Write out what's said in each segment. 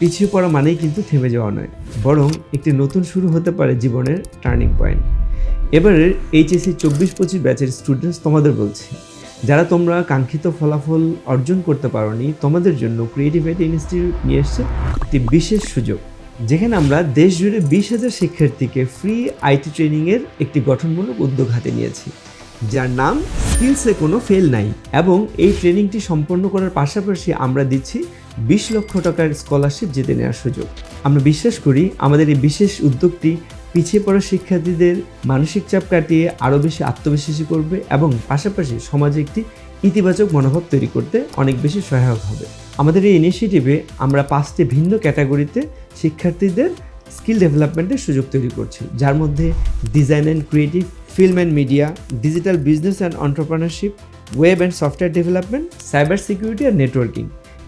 পিছিয়ে পড়া মানেই কিন্তু থেমে যাওয়া নয়, বরং একটি নতুন শুরু হতে পারে জীবনের টার্নিং পয়েন্ট। এবারের এইচএসসি চব্বিশ পঁচিশ ব্যাচের স্টুডেন্টস তোমাদের বলছি, যারা তোমরা কাঙ্ক্ষিত ফলাফল অর্জন করতে পারোনি, তোমাদের জন্য ক্রিয়েটিভ ইনস্টিটিউট নিয়ে এসছে একটি বিশেষ সুযোগ, যেখানে আমরা দেশ জুড়ে বিশ হাজার শিক্ষার্থীকে ফ্রি আইটি ট্রেনিংয়ের একটি গঠনমূলক উদ্যোগ হাতে নিয়েছি, যার নাম স্কিলসে কোনো ফেল নাই, এবং এই ট্রেনিংটি সম্পন্ন করার পাশাপাশি আমরা দিচ্ছি বিশ লক্ষ টাকার স্কলারশিপ জিতে নেওয়ার সুযোগ। আমরা বিশ্বাস করি আমাদের এই বিশেষ উদ্যোগটি পিছিয়ে পড়া শিক্ষার্থীদের মানসিক চাপ কাটিয়ে আরও বেশি আত্মবিশ্বাসী করবে এবং পাশাপাশি সমাজে একটি ইতিবাচক মনোভাব তৈরি করতে অনেক বেশি সহায়ক হবে। আমাদের এই ইনিশিয়েটিভে আমরা পাঁচটি ভিন্ন ক্যাটাগরিতে শিক্ষার্থীদের স্কিল ডেভেলপমেন্টের সুযোগ তৈরি করছি। যার মধ্যে design and creative film and media digital business and entrepreneurship web and software development cyber security R networking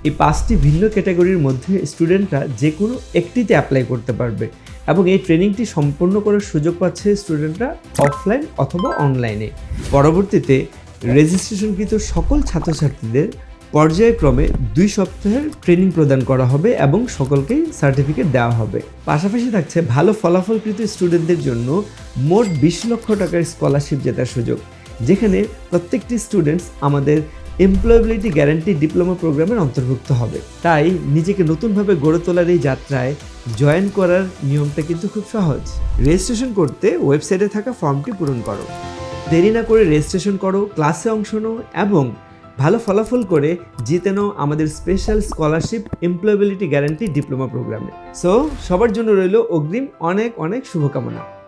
এই পাঁচটি ভিন্ন ক্যাটাগরির মধ্যে স্টুডেন্টরা যে কোনো একটিতে অ্যাপ্লাই করতে পারবে এবং এই ট্রেনিংটি সম্পন্ন করার সুযোগ পাচ্ছে স্টুডেন্টরা অফলাইন অথবা অনলাইনে পরবর্তীতে রেজিস্ট্রেশনকৃত সকল ছাত্রছাত্রীদের পর্যায়ক্রমে দুই সপ্তাহের ট্রেনিং প্রদান করা হবে এবং সকলকেই সার্টিফিকেট দেওয়া হবে। পাশাপাশি থাকছে ভালো ফলাফলকৃত স্টুডেন্টদের জন্য মোট বিশ লক্ষ টাকার স্কলারশিপ জেতার সুযোগ। যেখানে প্রত্যেকটি স্টুডেন্টস আমাদের এমপ্লয়াবিলিটি গ্যারান্টি ডিপ্লোমা প্রোগ্রামের অন্তর্ভুক্ত হবে। তাই নিজেকে নতুনভাবে গড়ে তোলার এই যাত্রায় জয়েন করার নিয়মটা কিন্তু খুব সহজ। রেজিস্ট্রেশন করতে ওয়েবসাইটে থাকা ফর্মটি পূরণ করো। দেরি না করে রেজিস্ট্রেশন করো ক্লাসে অংশ নাও এবং ভালো ফলাফল করে জিতে নাও আমাদের special scholarship employability guarantee diploma প্রোগ্রামে সো সবার জন্য রইল অগ্রিম অনেক অনেক শুভকামনা।